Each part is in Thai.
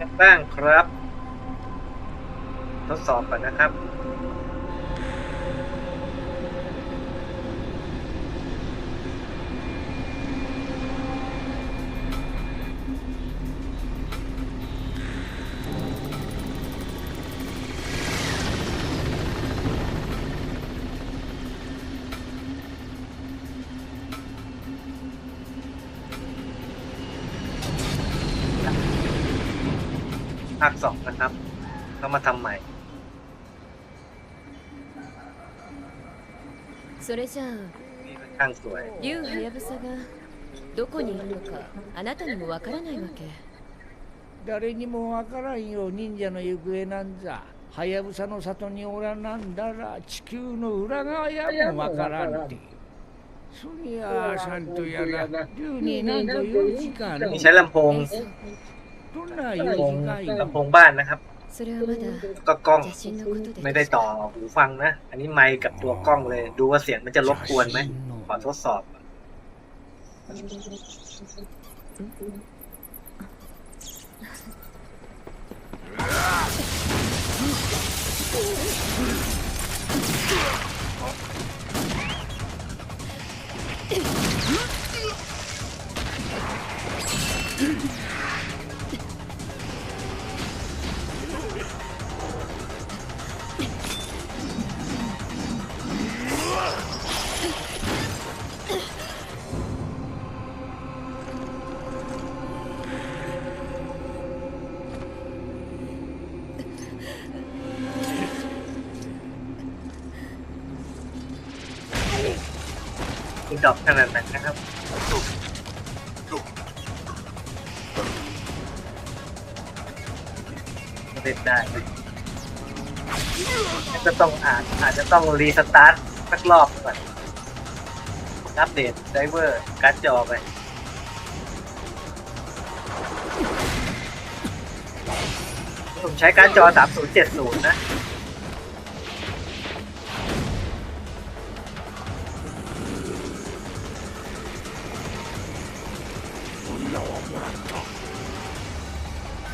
กันบ้างครับ ทดสอบก่อนนะครับ ภาคสองนะครับต้องมาทำใหม่ それじゃあ นี่ค่อนข้างสวย 竜はやぶさがどこにいるのかあなたにもわからないわけ誰にもわからんよ忍者の行方なんざはやぶさの里におらなんだら地球の裏側やもわからんってそりゃあさんとやら竜に何という時間 นี่ใช้ลำโพง どんな用 ลำโพง 事がいい ลำโพงบ้านนะครับ それはまだ ก็กล้อง 邪神のことで ไม่ได้ต่อหูฟังนะ อันนี้ไมค์กับตัวกล้องเลย ดูว่าเสียงมันจะรบกวนไหม ขอทดสอบ มีดอกขนาดไหนนะครับเล่นได้ก็ต้องอ่านอาจจะต้องรีสตาร์ทสักรอบก่อนอัปเดตไดเวอร์การ์ดจอไปผมใช้การ์ดจอ 3070 นะ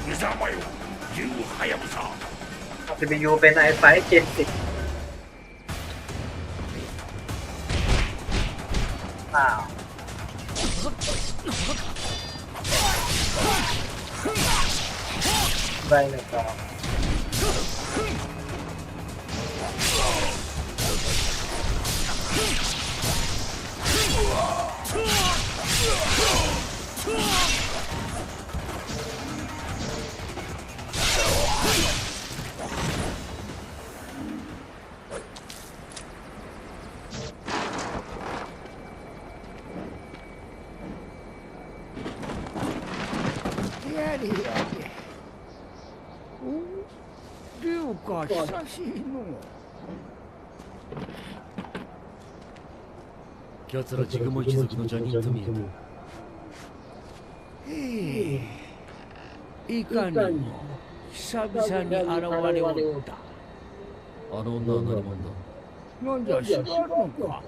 無様よ竜はやぶさ CPU เป็น i5 Gen 10อ้าวใบหนึ่งกอ お竜か久しいの。奴らジグモ一族のジャニーと見えへえ。いかに。も久々に現れおったた。あの女は何者だ？なんじゃ知らんのか。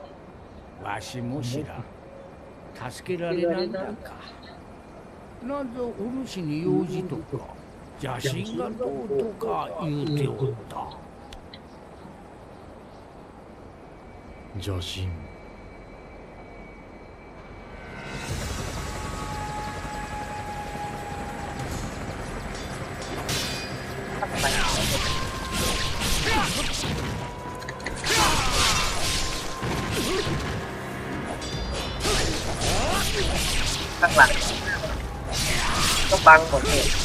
わしも知らん。助けられなんだか。なんぞお主に用事とか邪神がどうとか言うておった邪神ข้างหลังก็บังหมดเลย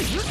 Huh?